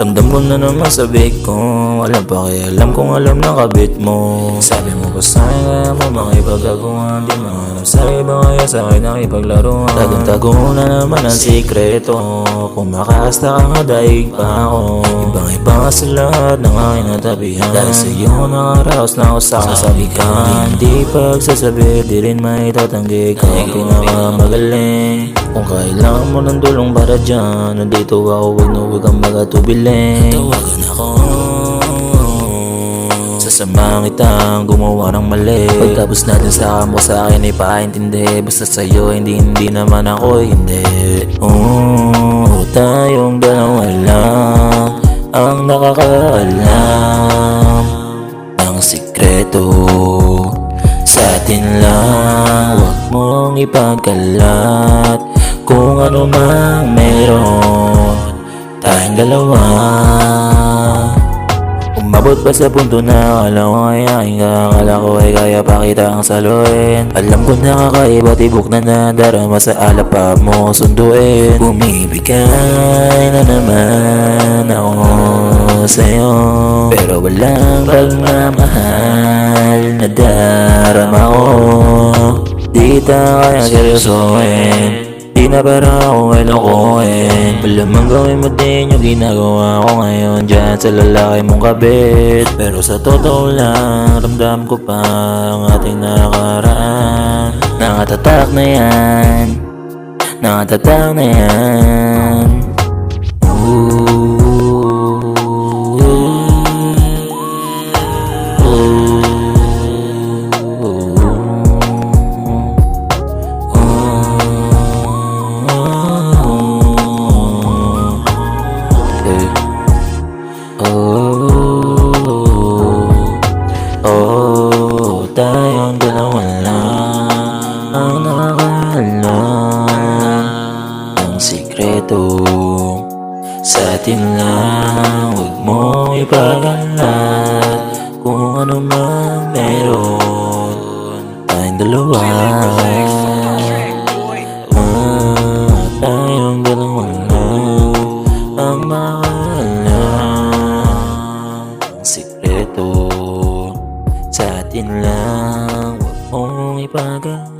Ramdam ko na naman sa big ko. Walang pakialam kung alam ng kabit mo. Sabi mo ba sa'kin kaya mo makipagkaguhan Di mo alam sa iba kaya sa'kin nakipaglaro? Tagong-tago na naman ang sikreto. Kung makasta ka nga daig pa ako. Ibang iba nga sa lahat ng aking natabihan. Dahil sa iyo nakaraos na ako sa kasabihan. Hindi pagsasabi di rin maitatanggi Ikaw ang pinakamagaling Kung kailangan mo ng tulong para dyan Nandito ako wag na wag kang magatubiling. Tawagan ako. Sasamahan kitang gumawa ng mali. Pagtapos natin sa mo sa akin ay paintindi Basta sa'yo hindi hindi naman ako hindi. Oo, tayong dalawa lang. Ang nakakaalam Ang sikreto Sa atin lang. Huwag mong ipagkalat ano mang meron Tayong dalawa. Umabot pa sa punto na akala ko ay aking ko ay kaya pa kita ang saluhin? Alam ko na kakaiba tibok na nadarama sa alap pa mo sunduin. Bumibigay na naman ako sa'yo Pero walang pagmamahal na darama ko. Di kita kaya seryosohin Di na para ako ay lokohin Malamang gawin mo din yung ginagawa ko ngayon Diyan sa lalaki mong kabit. Pero sa totoo lang Ramdam ko pa ang ating nakaraan Nakatatak na yan. Nakatatak na yan eh. Oh, oh, oh, tayong dalawa lang ang nakakalam ang sikreto sa atin lang huwag mo ipagalat kung ano man meron tayong dalawa. sa atin lang. Huwag mong ipagal.